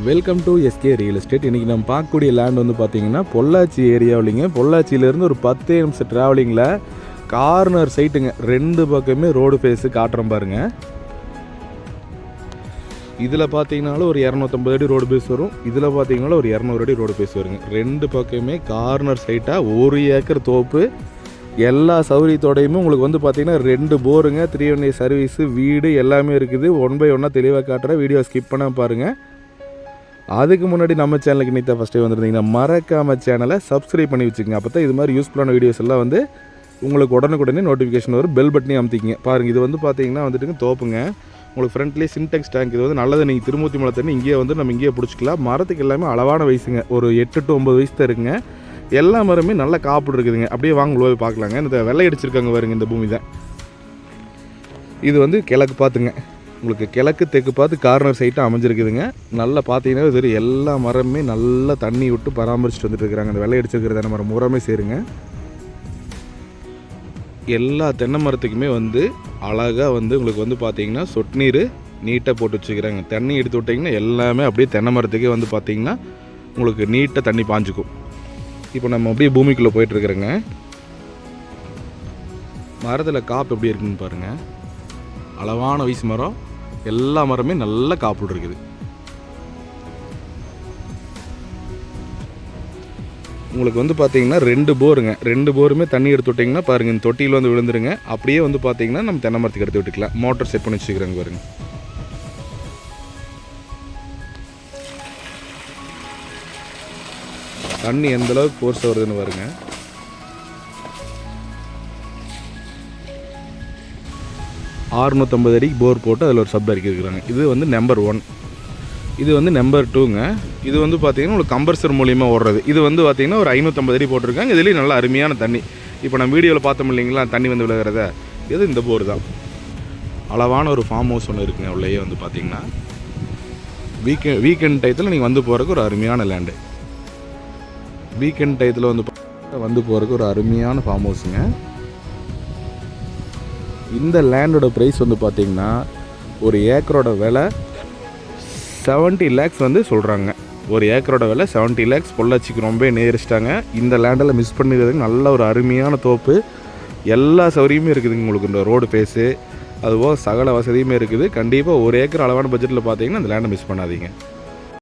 Welcome to SK real estate இன்றைக்கி நம்ம பார்க்கக்கூடிய லேண்ட் வந்து பார்த்தீங்கன்னா பொள்ளாச்சி ஏரியாவிலிங்க பொள்ளாச்சியிலேருந்து ஒரு பத்து நிமிஷம் ட்ராவலிங்கில் கார்னர் சைட்டுங்க ரெண்டு பக்கமே ரோடு ஃபேஸு காட்டுறோம் பாருங்க. இதில் பார்த்தீங்கனாலும் ஒரு இரநூத்தம்பது அடி ரோடு பேஸ் வரும். இதில் பார்த்தீங்கன்னா ஒரு இரநூறு அடி ரோடு பேஸ் வருங்க. ரெண்டு பக்கமே கார்னர் சைட்டாக ஒரு ஏக்கர் தோப்பு. எல்லா சௌகரியத்தோடையுமே உங்களுக்கு வந்து பார்த்தீங்கன்னா ரெண்டு போருங்க த்ரீ ஒன் ஏ சர்வீஸு வீடு எல்லாமே இருக்குது. ஒன் பை ஒன்னாக தெளிவாக காட்டுற வீடியோ ஸ்கிப் பண்ண பாருங்கள் அதுக்கு முன்னாடி நம்ம சேனலுக்கு நீத்தா ஃபஸ்ட்டே வந்திருந்தீங்கன்னா மறக்காம சேனலை சப்ஸ்கிரைப் பண்ணி வச்சுக்கோங்க. அப்போ தான் இது மாதிரி யூஸ்ஃபுல்லான வீடியோஸ் எல்லாம் வந்து உங்களுக்கு உடனுக்குடனே நோட்டிஃபிகேஷன் வரும். பெல் பட்டனே அமுத்திக்கிங்க. பாருங்கள் இது வந்து பார்த்தீங்கன்னா வந்துட்டுங்க தோப்புங்க. உங்களுக்கு ஃப்ரண்ட்லேயே சின்டெக்ஸ் டேங்க் இது வந்து நல்லது. நீங்கள் திருமூர்த்தி மலை தண்ணி இங்கேயே வந்து நம்ம இங்கேயே பிடிச்சிக்கலாம். மரத்துக்கு எல்லாமே அளவான வயசுங்க. ஒரு எட்டு டு ஒம்பது வயசு தான் இருக்குங்க. எல்லா மரமே நல்ல காப்பு இருக்குதுங்க. அப்படியே வாங்க போய் பார்க்கலாங்க. இந்த வெள்ளை அடிச்சிருக்காங்க பாருங்க இந்த பூமி தான் இது வந்து கிழக்கு பார்த்துங்க. உங்களுக்கு கிழக்கு தெற்கு பார்த்து கார்னர் சைட்டாக அமைஞ்சிருக்குதுங்க. நல்லா பார்த்தீங்கன்னா சரி எல்லா மரமே நல்லா தண்ணி விட்டு பராமரிச்சுட்டு வந்துட்டு இருக்கிறாங்க. அந்த வெள்ளை அடிச்சிருக்கிற தென்னை மரம் முறமே சேருங்க. எல்லா தென்னை மரத்துக்குமே வந்து அழகாக வந்து உங்களுக்கு வந்து பார்த்தீங்கன்னா சொட்டு நீர் நீட்டாக போட்டு வச்சுக்கிறாங்க. தண்ணி எடுத்து விட்டிங்கன்னா எல்லாமே அப்படியே தென்னை மரத்துக்கே வந்து பார்த்தீங்கன்னா உங்களுக்கு நீட்டாக தண்ணி பாஞ்சுக்கும். இப்போ நம்ம அப்படியே பூமிக்குள்ளே போயிட்டுருக்குறோங்க மரத்தில் காப்பு எப்படி இருக்குன்னு பாருங்கள் அளவான வயசு மரம். எல்லா மரமே நல்ல காப்பு இருக்குது உங்களுக்கு வந்து பார்த்தீங்கன்னா ரெண்டு போருங்க. ரெண்டு போருமே தண்ணி எடுத்து விட்டிங்கன்னா பாருங்கள் இந்த தொட்டியில் வந்து விழுந்துருங்க. அப்படியே வந்து பார்த்தீங்கன்னா நம்ம தென்னை மரத்துக்கு எடுத்து விட்டுக்கலாம். மோட்டர் செட் பண்ணி வச்சுக்கிறாங்க பாருங்க. தண்ணி எந்த அளவுக்கு ஃபோர்ஸ் வருதுன்னு பாருங்க. ஆறுநூற்றம்பது அடிக்கு போர் போட்டு அதில் ஒரு சப் இருக்கிறாங்க. இது வந்து நம்பர் ஒன் இது வந்து நம்பர் டூங்க இது வந்து பார்த்திங்கன்னா உங்களுக்கு கம்பர்சர் மூலியமாக ஓடுறது. இது வந்து பார்த்திங்கன்னா ஒரு ஐநூற்றம்பது அடி போட்டிருக்காங்க. இதுலேயும் நல்லா அருமையான தண்ணி. இப்போ நம்ம வீடியோவில் பார்த்தோம் இல்லைங்களா தண்ணி வந்து விழுகிறத. இது இந்த போர் தான். அளவான ஒரு ஃபார்ம் ஹவுஸ் ஒன்று இருக்குங்க. உள்ளேயே வந்து பார்த்திங்கன்னா வீக்கெண்ட் வீக்கெண்ட் டயத்தில் நீங்கள் வந்து போகிறதுக்கு ஒரு அருமையான லேண்டு வீக்கெண்ட் டயத்தில் வந்து வந்து போகிறதுக்கு ஒரு அருமையான ஃபார்ம் ஹவுஸுங்க இந்த லேண்டோட ப்ரைஸ் வந்து பார்த்தீங்கன்னா ஒரு ஏக்கரோட விலை 70 லேக்ஸ் வந்து சொல்கிறாங்க ஒரு ஏக்கரோட விலை 70 லேக்ஸ் பொள்ளாச்சிக்கு ரொம்ப நேரிச்சிட்டாங்க. இந்த லேண்டில் மிஸ் பண்ணிக்கிறதுக்கு நல்ல ஒரு அருமையான தோப்பு. எல்லா சௌகரியமும் இருக்குதுங்க உங்களுக்கு இந்த ரோடு பேஸு அதுபோக சகல வசதியுமே இருக்குது. கண்டிப்பாக ஒரு ஏக்கர் அளவான பட்ஜெட்டில் பார்த்தீங்கன்னா இந்த லேண்டை மிஸ் பண்ணாதீங்க.